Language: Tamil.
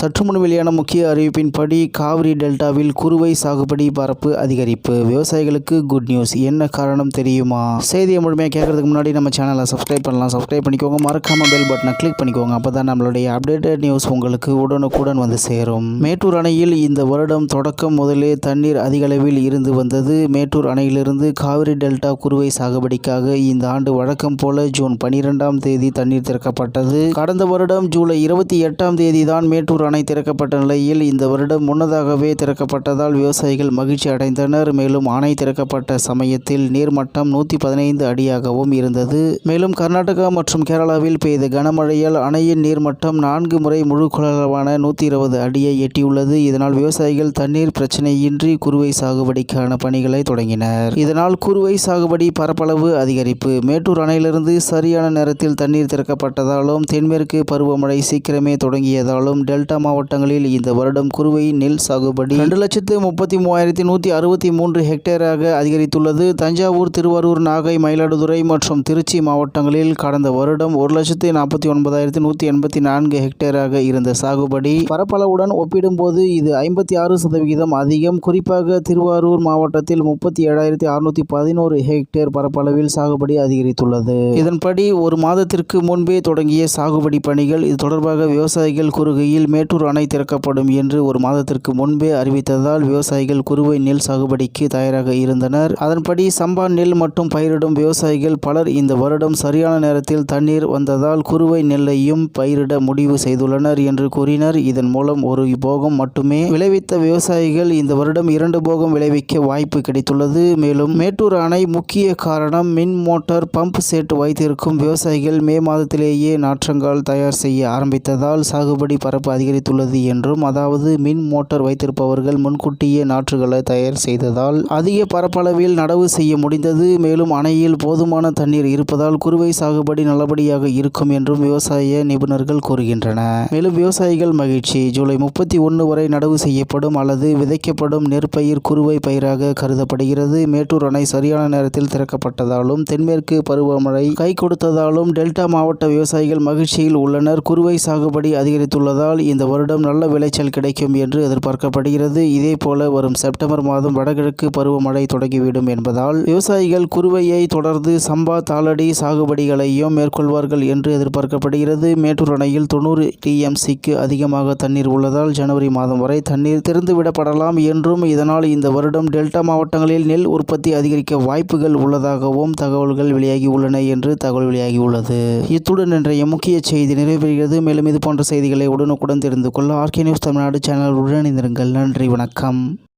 சற்றுமுன் வெளியான முக்கிய அறிவிப்பின்படி காவிரி டெல்டாவில் குறுவை சாகுபடி பரப்பு அதிகரிப்பு. விவசாயிகளுக்கு குட் நியூஸ் என்ன காரணம் தெரியுமா? செய்தியை முழுமையாக கேட்கறதுக்கு முன்னாடி நம்ம சேனலை சப்ஸ்கிரைப் பண்ணலாம். சப்ஸ்கிரைப் பண்ணிக்கோங்க. மறக்காம பெல் பட்டனை கிளிக் பண்ணிக்கோங்க. அப்போ தான் நம்மளுடைய அப்டேட்டட் நியூஸ் உங்களுக்கு உடனுக்குடன் வந்து சேரும். மேட்டூர் அணையில் இந்த வருடம் தொடக்கம் முதலே தண்ணீர் அதிகளவில் இருந்து வந்தது. மேட்டூர் அணையிலிருந்து காவிரி டெல்டா குறுவை சாகுபடிக்காக இந்த ஆண்டு வழக்கம் போல ஜூன் பனிரெண்டாம் தேதி தண்ணீர் திறக்கப்பட்டது. கடந்த வருடம் ஜூலை இருபத்தி எட்டாம் தேதி தான் மேட்டூர் அணை திறக்கப்பட்ட நிலையில் இந்த வருடம் முன்னதாகவே திறக்கப்பட்டதால் விவசாயிகள் மகிழ்ச்சி அடைந்தனர். மேலும் அணை திறக்கப்பட்ட சமயத்தில் நீர்மட்டம் நூற்றி பதினைந்து அடியாகவும் இருந்தது. மேலும் கர்நாடகா மற்றும் கேரளாவில் பெய்த கனமழையால் அணையின் நீர்மட்டம் நான்கு முறை முழு கொள்ளளவான நூற்றி இருபது அடியை எட்டியுள்ளது. இதனால் விவசாயிகள் தண்ணீர் பிரச்சனையின்றி குறுவை சாகுபடிக்கான பணிகளை தொடங்கினர். இதனால் குறுவை சாகுபடி பரப்பளவு அதிகரிப்பு. மேட்டூர் அணையிலிருந்து சரியான நேரத்தில் தண்ணீர் திறக்கப்பட்டதாலும் தென்மேற்கு பருவமழை சீக்கிரமே தொடங்கியதாலும் டெல்டா மாவட்டங்களில் இந்த வருடம் குறுவை நெல் சாகுபடி ரெண்டு லட்சத்து முப்பத்தி மூவாயிரத்தி நூற்றி அறுபத்தி மூன்று ஹெக்டேராக அதிகரித்துள்ளது. தஞ்சாவூர் திருவாரூர் நாகை மயிலாடுதுறை மற்றும் திருச்சி மாவட்டங்களில் கடந்த வருடம் ஒரு லட்சத்து நாற்பத்தி ஒன்பதாயிரத்தி நூற்றி எண்பத்தி நான்கு ஹெக்டேராக இருந்த சாகுபடி. பரப்பளவுடன் ஒப்பிடும்போது இது ஐம்பத்தி ஆறு சதவிகிதம் அதிகம். குறிப்பாக திருவாரூர் மாவட்டத்தில் முப்பத்தி ஏழாயிரத்தி அறுநூத்தி பதினோரு ஹெக்டேர் பரப்பளவில் சாகுபடி அதிகரித்துள்ளது. இதன்படி ஒரு மாதத்திற்கு முன்பே தொடங்கிய சாகுபடி பணிகள் இது தொடர்பாக விவசாயிகள் கூறுகையில் மேட்டூர் அணை திறக்கப்படும் என்று ஒரு மாதத்திற்கு முன்பே அறிவித்ததால் விவசாயிகள் குறுவை நெல் சாகுபடிக்கு தயாராக இருந்தனர். அதன்படி சம்பா நெல் மற்றும் பயிரிடும் விவசாயிகள் பலர் இந்த வருடம் சரியான நேரத்தில் தண்ணீர் வந்ததால் குறுவை நெல்லையும் பயிரிட முடிவு செய்துள்ளனர் என்று கூறினர். இதன் மூலம் ஒரு போகம் மட்டுமே விளைவித்த விவசாயிகள் இந்த வருடம் இரண்டு போகம் விளைவிக்க வாய்ப்பு கிடைத்துள்ளது. மேலும் மேட்டூர் அணை முக்கிய காரணம் மின் மோட்டார் பம்ப் செட் வைத்திருக்கும் விவசாயிகள் மே மாதத்திலேயே நாற்றங்கால் தயார் செய்ய ஆரம்பித்ததால் சாகுபடி பரப்பு அதிகரித்துள்ளது என்றும் அதாவது மின் மோட்டார் வைத்திருப்பவர்கள் முன்கூட்டியே நாற்றுகளை தயார் செய்ததால் அதிக பரப்பளவில் நடவு செய்ய முடிந்தது. மேலும் அணையில் போதுமான தண்ணீர் இருப்பதால் குறுவை சாகுபடி நல்லபடியாக இருக்கும் என்றும் விவசாய நிபுணர்கள் கூறுகின்றன. மேலும் விவசாயிகள் மகிழ்ச்சி. ஜூலை முப்பத்தி ஒன்று வரை நடவு செய்யப்படும் அல்லது விதைக்கப்படும் நெற்பயிர் குறுவை பயிராக கருதப்படுகிறது. மேட்டூர் அணை சரியான நேரத்தில் திறக்கப்பட்டதாலும் தென்மேற்கு பருவமழை கை கொடுத்ததாலும் டெல்டா மாவட்ட விவசாயிகள் மகிழ்ச்சியில் உள்ளனர். குறுவை சாகுபடி அதிகரித்துள்ளதால் இந்த வருடம் நல்ல விளைச்சல் கிடைக்கும் என்று எதிர்பார்க்கப்படுகிறது. இதே போல வரும் செப்டம்பர் மாதம் வடகிழக்கு பருவமழை தொடங்கிவிடும் என்பதால் விவசாயிகள் குறுவையை தொடர்ந்து சம்பா தாளடி சாகுபடிகளையும் மேற்கொள்வார்கள் என்று எதிர்பார்க்கப்படுகிறது. மேட்டூர் அணையில் தொண்ணூறு டிஎம்சிக்கு அதிகமாக தண்ணீர் உள்ளதால் ஜனவரி மாதம் வரை தண்ணீர் திறந்துவிடப்படலாம் என்றும் இதனால் இந்த வருடம் டெல்டா மாவட்டங்களில் நெல் உற்பத்தி அதிகரிக்க வாய்ப்புகள் உள்ளதாகவும் தகவல்கள் வெளியாகி உள்ளன என்று தகவல் வெளியாகியுள்ளது. இத்துடன் இன்றைய முக்கிய செய்தி நிறைவேறுகிறது மேலும் இது போன்ற செய்திகளை உடனுக்குடன் தெரிந்து கொள்ள ஆர்கே நியூஸ் தமிழ்நாடு சேனல் உடனிருங்கள் நன்றி வணக்கம்.